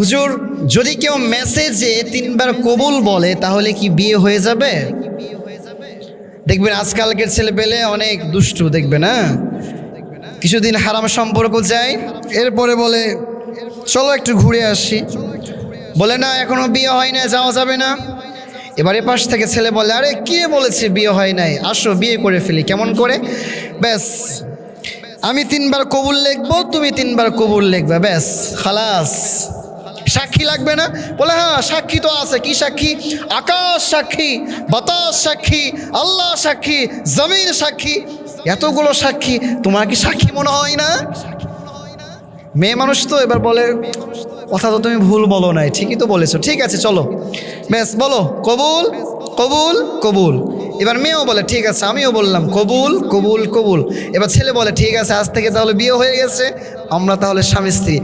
হুজুর, যদি কেউ মেসেজে তিনবার কবুল বলে, তাহলে কি বিয়ে হয়ে যাবে? দেখবেন আজকালকের ছেলে পেলে অনেক দুষ্টু, দেখবেন হ্যাঁ? কিছুদিন হারাম সম্পর্ক যায়, এরপরে বলে, চলো একটু ঘুরে আসি। বলে, না, এখনও বিয়ে হয় না যাওয়া যাবে না। এবারে পাশ থেকে ছেলে বলে, আরে, কে বলেছে বিয়ে হয় নাই? আসো, বিয়ে করে ফেলি। কেমন করে? ব্যাস, আমি তিনবার কবুল লিখব, তুমি তিনবার কবুল লিখবে, ব্যাস, খালাস। সাক্ষী লাগবে না? বলে হ্যাঁ সাক্ষী তো আছে। কি সাক্ষী? আকাশ সাক্ষী, বাতাস সাক্ষী, আল্লাহ সাক্ষী, জমিন সাক্ষী। এতগুলো সাক্ষী, তোমার কি সাক্ষী মনে হয় না? মেয়ে মানুষ তো, এবার বলে, কথা তো তুমি ভুল বলো নাই, ঠিকই তো বলেছ। ঠিক আছে, চলো। ব্যাস, বলো, কবুল কবুল কবুল। এবার মেয়েও বলে, ঠিক আছে, আমিও বললাম, কবুল কবুল কবুল। এবার ছেলে বলে, ঠিক আছে, আজ থেকে তাহলে বিয়ে হয়ে গেছে, আমরা তাহলে স্বামী স্ত্রী।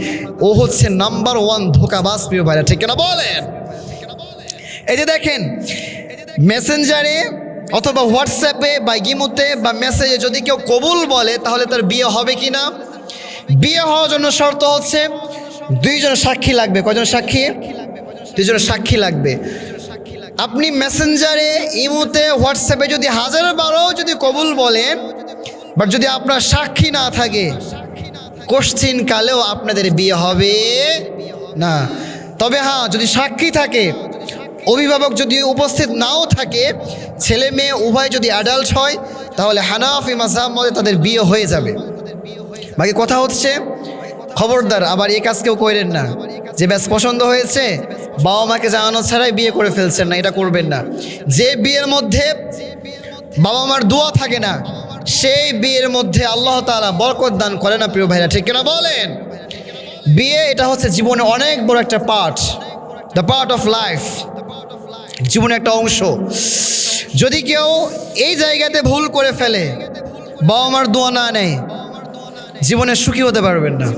ও হচ্ছে নাম্বার ওয়ান ধোকাবাস প্রিয় ভাইরা, ঠিক না বলেন? এই যে দেখেন, মেসেঞ্জারে অথবা হোয়াটসঅ্যাপে বা গিমুতে বা মেসেজে যদি কেউ কবুল বলে, তাহলে তার বিয়ে হবে কি না বিয়ে হওয়ার জন্য শর্ত হচ্ছে, দুইজন সাক্ষী লাগবে। কয়জন সাক্ষী? দুইজন সাক্ষী লাগবে। আপনি মেসেঞ্জারে ইমোতে হোয়াটসঅ্যাপে যদি হাজার বারো যদি কবুল বলেন বাট যদি আপনার সাক্ষী না থাকে কোশ্চিন কালেও আপনাদের বিয়ে হবে না। তবে হ্যাঁ যদি সাক্ষী থাকে, অভিভাবক যদি উপস্থিত নাও থাকে, ছেলে মেয়ে উভয় যদি অ্যাডাল্ট হয়, তাহলে হানাফি মাসাব মতে তাদের বিয়ে হয়ে যাবে। বাকি কথা হচ্ছে, খবরদার, আবার এ কাজ কেউ করেন না। যে ব্যাস পছন্দ হয়েছে বাবা মাকে জানানো ছাড়াই বিয়ে করে ফেলছেন না, এটা করবেন না। যে বিয়ের মধ্যে বাবা মার দোয়া থাকে না, সেই বিয়ের মধ্যে আল্লাহ তালা বরকত দান করে না প্রিয় ভাইরা, ঠিক কিনা বলেন? বিয়ে, এটা হচ্ছে জীবনে অনেক বড় একটা part the part of life জীবনের একটা অংশ। যদি কেউ এই জায়গাতে ভুল করে ফেলে বাবা মার দোয়া না নেয়, জীবনে সুখী হতে পারবেন না।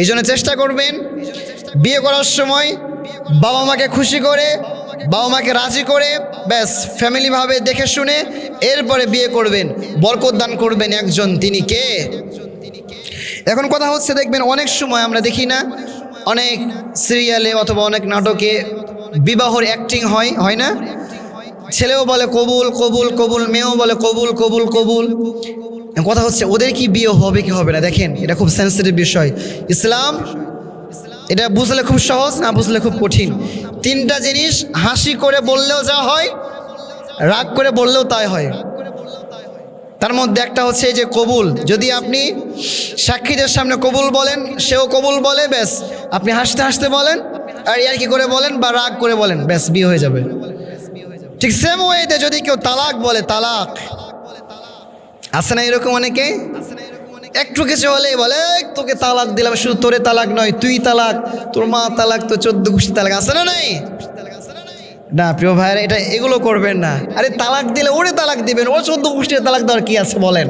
এই জন্য চেষ্টা করবেন, বিয়ে করার সময় বাবা মাকে খুশি করে, বাবা মাকে রাজি করে, ব্যাস ফ্যামিলিভাবে দেখে শুনে এরপরে বিয়ে করবেন, বরকত দান করবেন একজন, তিনি কে? এখন কথা হচ্ছে, দেখবেন অনেক সময় আমরা দেখি না, অনেক সিরিয়ালে অথবা অনেক নাটকে বিবাহর অ্যাক্টিং হয় হয় না? ছেলেও বলে কবুল কবুল কবুল, মেয়েও বলে কবুল কবুল কবুল। কথা হচ্ছে, ওদের কি বিয়ে হবে, কি হবে না? দেখেন, এটা খুব সেন্সিটিভ বিষয়। ইসলাম এটা বুঝলে খুব সহজ, না বুঝলে খুব কঠিন। তিনটা জিনিস, হাসি করে বললেও যা হয়, রাগ করে বললেও তাই হয়। তার মধ্যে একটা হচ্ছে যে কবুল। যদি আপনি সাক্ষীদের সামনে কবুল বলেন, সেও কবুল বলে, ব্যাস। আপনি হাসতে হাসতে বলেন, আর ইয়ার কি করে বলেন বা রাগ করে বলেন, ব্যাস, বিয়ে হয়ে যাবে। ঠিক সেম ওয়েতে যদি কেউ তালাক বলে, তালাক। আছে না এরকম অনেকে? একটু কিছু হলে বলে তোকে তালাক দিলাম, শুধু তোরে তালাক নয়, তুই তালাক, তোর মা তালাক তো চোদ্দ খুশি তালাক, আছে না নাই? না, প্রিয় ভাইয়েরা, এটা এগুলো করবেন না। আরে, তালাক দিলে ওরে তালাক দিবেন, ও চোদ্দ খুশি তালাক দেওয়ার কি আছে বলেন?